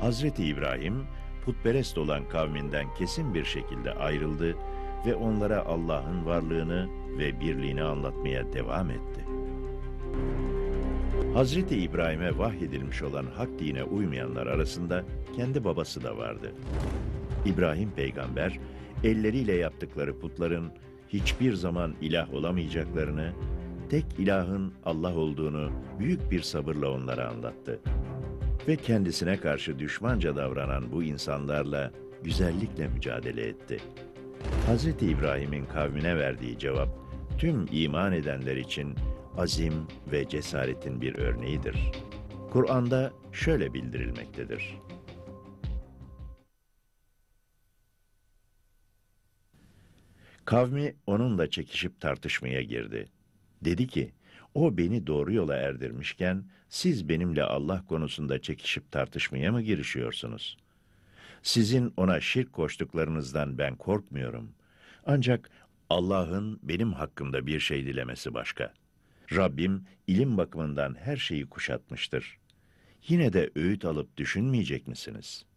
Hazreti İbrahim, putperest olan kavminden kesin bir şekilde ayrıldı ve onlara Allah'ın varlığını ve birliğini anlatmaya devam etti. Hazreti İbrahim'e vahyedilmiş olan hak dine uymayanlar arasında kendi babası da vardı. İbrahim peygamber, elleriyle yaptıkları putların hiçbir zaman ilah olamayacaklarını, tek ilahın Allah olduğunu büyük bir sabırla onlara anlattı. Ve kendisine karşı düşmanca davranan bu insanlarla güzellikle mücadele etti. Hz. İbrahim'in kavmine verdiği cevap, tüm iman edenler için azim ve cesaretin bir örneğidir. Kur'an'da şöyle bildirilmektedir. Kavmi onunla çekişip tartışmaya girdi. Dedi ki, o beni doğru yola erdirmişken siz benimle Allah konusunda çekişip tartışmaya mı girişiyorsunuz? Sizin ona şirk koştuklarınızdan ben korkmuyorum. Ancak Allah'ın benim hakkımda bir şey dilemesi başka. Rabbim ilim bakımından her şeyi kuşatmıştır. Yine de öğüt alıp düşünmeyecek misiniz?''